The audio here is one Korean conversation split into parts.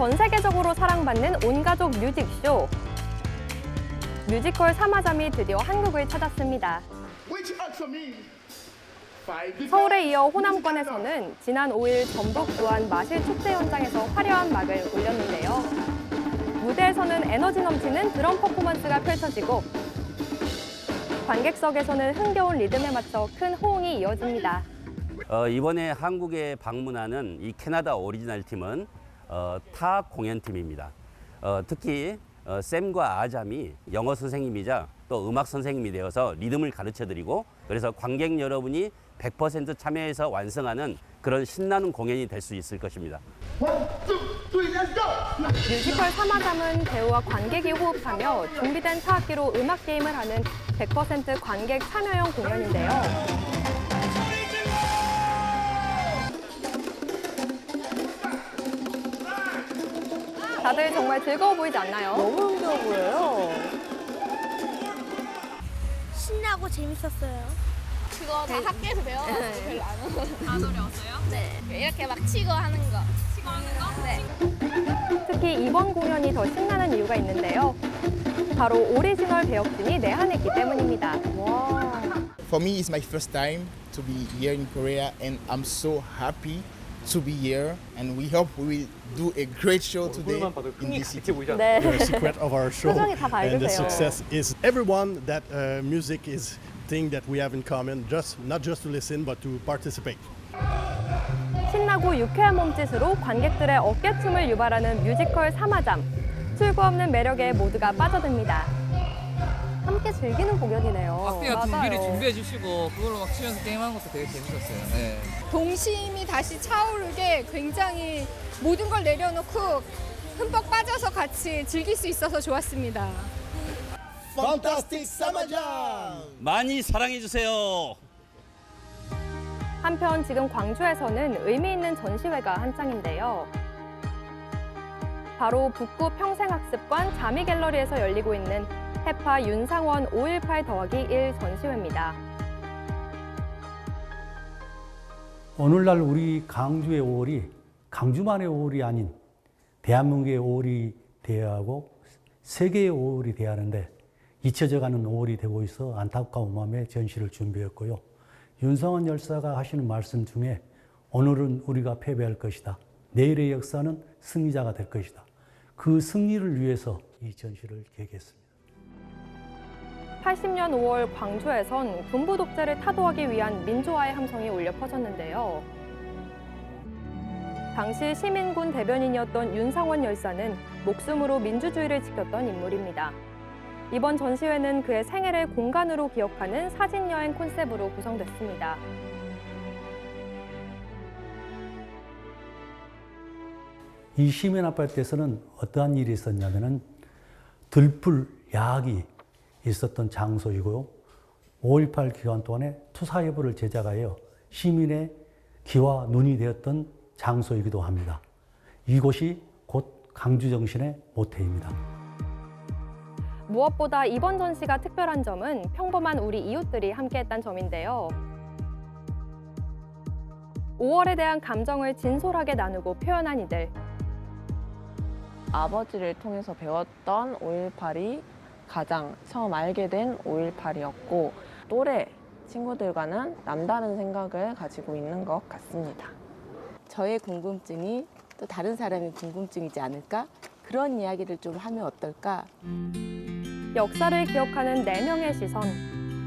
전 세계적으로 사랑받는 온가족 뮤직쇼. 뮤지컬 사마잠이 드디어 한국을 찾았습니다. 서울에 이어 호남권에서는 지난 5일 전북 부안 마실 축제 현장에서 화려한 막을 올렸는데요. 무대에서는 에너지 넘치는 드럼 퍼포먼스가 펼쳐지고 관객석에서는 흥겨운 리듬에 맞춰 큰 호응이 이어집니다. 어, 이번에 한국에 방문하는 이 캐나다 오리지널 팀은 어, 타 공연팀입니다. 어, 특히 어, 샘과 아잠이 영어 선생님이자 또 음악 선생님이 되어서 리듬을 가르쳐 드리고 그래서 관객 여러분이 100% 참여해서 완성하는 그런 신나는 공연이 될 수 있을 것입니다. 뮤지컬 사마잠은 배우와 관객이 호흡하며 준비된 타악기로 음악 게임을 하는 100% 관객 참여형 공연인데요. 다들 정말 즐거워 보이지 않나요? 너무 힘들어 보여요. 신나고 재밌었어요. 그거 다 학교에서 배워가지고 별로 안 어려워요. 안 어려웠어요? 네. 이렇게 막 치고 하는 거. 치고 하는 거? 네. 특히 이번 공연이 더 신나는 이유가 있는데요. 바로 오리지널 배역진이 내한했기 때문입니다. For me, it's my first time to be here in Korea, and I'm so happy to be here. And we hope we will do a great show today in this city. 네. the secret of our show 표정이 다 and the 밝으세요. success is everyone that uh, music is thing that we have in common just not just to listen but to participate 신나고 유쾌한 몸짓으로 관객들의 어깨춤을 유발하는 뮤지컬 사마잠. 출구 없는 매력에 모두가 빠져듭니다. 함께 즐기는 공연이네요. 거 미리 준비해 주시고 그걸로 막 치면서 게임하는 것도 되게 재밌었어요. 네. 동심이 다시 차오르게 굉장히 모든 걸 내려놓고 흠뻑 빠져서 같이 즐길 수 있어서 좋았습니다. Fantastic Summer Jam! 많이 사랑해 주세요. 한편 지금 광주에서는 의미 있는 전시회가 한창인데요. 바로 북구 평생학습관 자미갤러리에서 열리고 있는 해파 윤상원 518 더하기 1 전시회입니다. 오늘날 우리 강주의 5월이 강주만의 5월이 아닌 대한민국의 5월이 되어야 하고 세계의 5월이 되어야 하는데 잊혀져가는 5월이 되고 있어 안타까운 마음에 전시를 준비했고요. 윤성원 열사가 하시는 말씀 중에 오늘은 우리가 패배할 것이다. 내일의 역사는 승리자가 될 것이다. 그 승리를 위해서 이 전시를 계획했습니다. 80년 5월 광주에선 군부 독재를 타도하기 위한 민주화의 함성이 울려 퍼졌는데요. 당시 시민군 대변인이었던 윤상원 열사는 목숨으로 민주주의를 지켰던 인물입니다. 이번 전시회는 그의 생애를 공간으로 기억하는 사진 여행 콘셉트로 구성됐습니다. 이 시민 아파트에서는 어떠한 일이 있었냐면은 들풀 야학이 있었던 장소이고요. 5.18 기간 동안에 투사예보를 제작하여 시민의 귀와 눈이 되었던 장소이기도 합니다. 이곳이 곧 강주 정신의 모태입니다. 무엇보다 이번 전시가 특별한 점은 평범한 우리 이웃들이 함께했다는 점인데요. 5월에 대한 감정을 진솔하게 나누고 표현한 이들. 아버지를 통해서 배웠던 5.18이 가장 처음 알게 된 5.18이었고 또래 친구들과는 남다른 생각을 가지고 있는 것 같습니다. 저의 궁금증이 또 다른 사람의 궁금증이지 않을까? 그런 이야기를 좀 하면 어떨까? 역사를 기억하는 네명의 시선.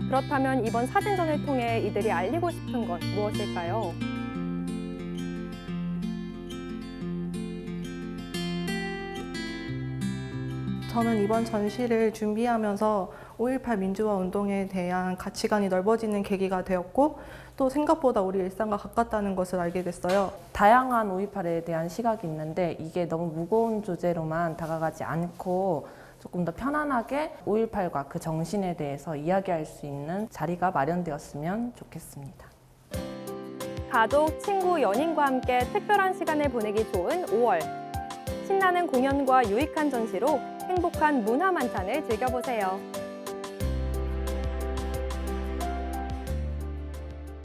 그렇다면 이번 사진전을 통해 이들이 알리고 싶은 건 무엇일까요? 저는 이번 전시를 준비하면서 5.18 민주화 운동에 대한 가치관이 넓어지는 계기가 되었고 또 생각보다 우리 일상과 가깝다는 것을 알게 됐어요. 다양한 5.18에 대한 시각이 있는데 이게 너무 무거운 주제로만 다가가지 않고 조금 더 편안하게 5.18과 그 정신에 대해서 이야기할 수 있는 자리가 마련되었으면 좋겠습니다. 가족, 친구, 연인과 함께 특별한 시간을 보내기 좋은 5월. 신나는 공연과 유익한 전시로 행복한 문화 만찬을 즐겨보세요.